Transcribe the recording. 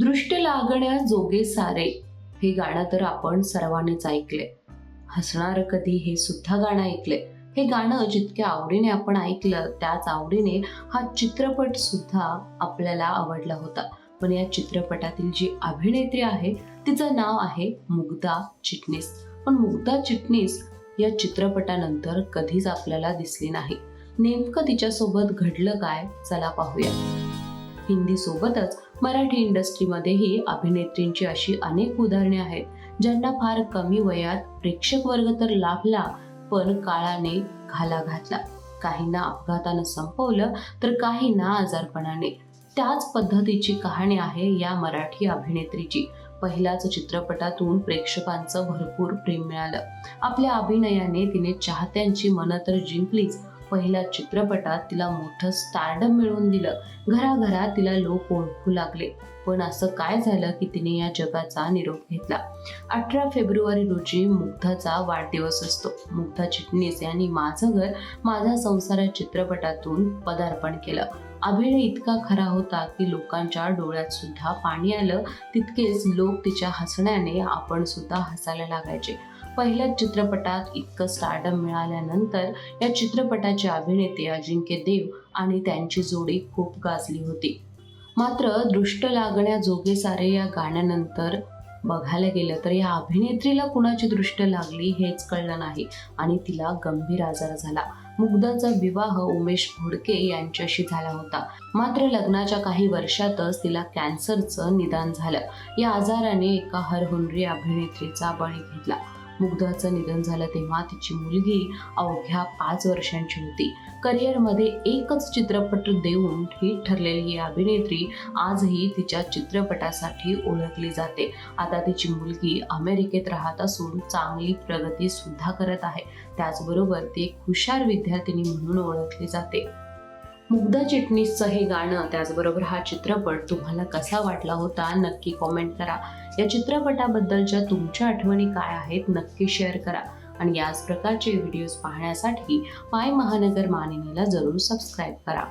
दृष्ट लागण्या जोगे सारे. हे गाणं तर आपण सर्वांनीच ऐकले हसणार कधी हे सुद्धा गाणं ऐकले हे गाणं जितक्या आवडीने आपण ऐकलं त्याच आवडीने हा चित्रपट सुद्धा आपल्याला आवडला होता. पण या चित्रपटातील जी अभिनेत्री आहे तिचं नाव आहे मुग्धा चिटणीस. पण मुग्धा चिटणीस या चित्रपटानंतर कधीच आपल्याला दिसली नाही. नेमकं तिच्यासोबत घडलं काय? चला पाहूया. हिंदी सोबतच मराठी इंडस्ट्रीमध्येही अभिनेत्रींची अशी अनेक उदाहरणे आहेत ज्यांना फार कमी वयात प्रेक्षक वर्ग तर लाभला पण काळाने घाला घातला. काहींना अपघातानं संपवलं तर काहींना आजारपणाने. त्याच पद्धतीची कहाणी आहे या मराठी अभिनेत्रीची. पहिल्याच चित्रपटातून प्रेक्षकांचं भरपूर प्रेम मिळालं. आपल्या अभिनयाने तिने चाहत्यांची मनं तर जिंकलीच पहिल्या चित्रपटात तिला मोठं स्टारडम मिळवून दिलं. घराघरात तिला लोक ओळखू लागले. पण असं काय झालं की तिने या जगाचा निरोप घेतला? अठरा फेब्रुवारी रोजी मुग्धाचा वाढदिवस असतो. मुग्धा चिटणीस यांनी माझं घर माझा संसार या चित्रपटातून पदार्पण केलं. अभिनय इतका खरा होता की लोकांच्या डोळ्यात सुद्धा पाणी आलं. तितकेच लोक तिच्या हसण्याने आपण सुद्धा हसायला लागायचे. पहिल्याच चित्रपटात इतकं स्टार्डम मिळाल्यानंतर या चित्रपटाचे अभिनेते अजिंक्य देव आणि त्यांची जोडी खूप गाजली होती. मात्र दृष्ट लागण्या जोगे सारे या गाण्यानंतर बघायला गेलं तर या अभिनेत्रीला कुणाची दृष्ट लागली हेच कळलं नाही आणि तिला गंभीर आजार झाला. मुग्धाचा विवाह उमेश भोडके यांच्याशी झाला होता. मात्र लग्नाच्या काही वर्षातच तिला कॅन्सरचं निदान झालं. या आजाराने एका हरहुनरी अभिनेत्रीचा बळी घेतला. मुग्धाचं निधन झालं तेव्हा तिची मुलगी अवघ्या पाच वर्षांची होती. करिअरमध्ये एकच चित्रपट देऊन हिट ठरलेली ही अभिनेत्री आजही तिच्या चित्रपटासाठी ओळखली जाते. आता तिची मुलगी अमेरिकेत राहत असून चांगली प्रगती सुद्धा करत आहे. त्याचबरोबर ती एक हुशार विद्यार्थिनी म्हणून ओळखली जाते. मुग्धा चिटणीसचं हे गाणं त्याचबरोबर हा चित्रपट तुम्हाला कसा वाटला होता नक्की कॉमेंट करा. या चित्रपटाबद्दलच्या तुमच्या आठवणी काय आहेत नक्की शेअर करा. आणि याच प्रकारचे व्हिडिओज पाहण्यासाठी माय महानगर मानिनीला जरूर सबस्क्राईब करा.